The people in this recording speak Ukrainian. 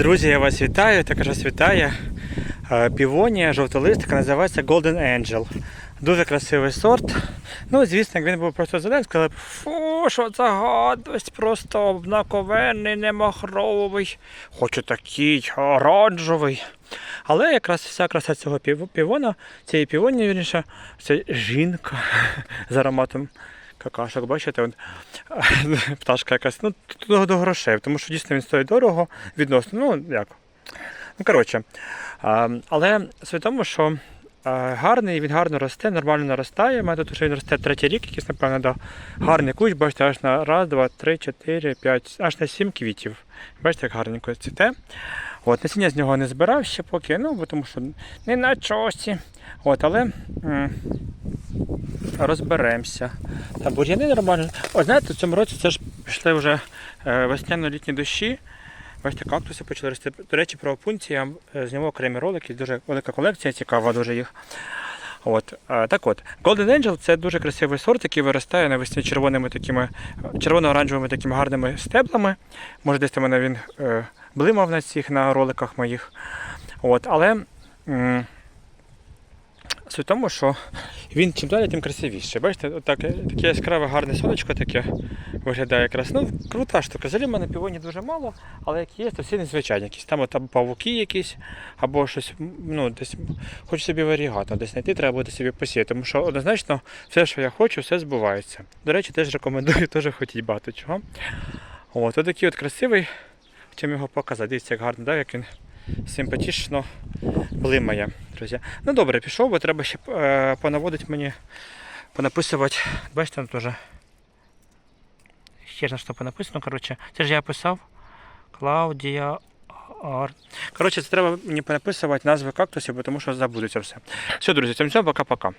Друзі, я вас вітаю. Також вас вітає е, півонія жовтолистика, називається Golden Angel. Дуже красивий сорт. Ну, звісно, він був просто зелений, сказали, фу, що за гадость, просто обнаковенний, немахровий. Хочу такий оранжевий. Але якраз вся краса цього півона, цієї півонії, вірніше, це жінка з ароматом какашок. Бачите, от, пташка якась, ну, до, до грошей, тому що дійсно він стоїть дорого відносно. Ну, як. Ну, коротше. А, але суть в тому, що гарний, він гарно росте, нормально наростає. У тут вже він росте третій рік, якийсь, напевно, да. гарний кущ, бачите, аж на раз, два, три, чотири, п'ять, аж на сім квітів. Бачите, як гарненько цвіте. От, насіння з нього не збирав ще поки, ну, бо тому що не на чосі. От, але розберемося. Там бур'яни нормально. О, знаєте, в цьому році це ж пішли вже е, весняно-літні дощі. Бачите, кактуси почали рости. До речі, про опунції я е, знімав окремі ролики, дуже велика колекція, цікава дуже їх. От, е, так от, Golden Angel це дуже красивий сорт, який виростає навесні червоними такими, червоно-оранжевими такими гарними стеблами. Може, десь там мене він е, блимав на цих на роликах моїх. От, але м, суть в тому, що він чим далі, тим красивіше. Бачите, отак, е, таке яскраве гарне сонечко таке виглядає якраз. Ну, крута штука. Взагалі в мене півоні дуже мало, але як є, то всі незвичайні якісь. Там от, або павуки якісь, або щось, ну, десь хочу собі варігату, десь знайти, треба буде собі посіяти. Тому що однозначно все, що я хочу, все збувається. До речі, теж рекомендую теж хотіть багато чого. От, отакий от красивий. Хотів його показати. Дивіться, як гарно, да, як він симпатично блимає, друзі. Ну добре, пішов, бо треба ще е, понаводити мені, понаписувати. Бачите, там теж ще ж на що понаписано. Коротше, це ж я писав. Клаудія. Коротше, це треба мені понаписувати назви кактусів, тому що забудеться все. Все, друзі, цим все, пока-пока.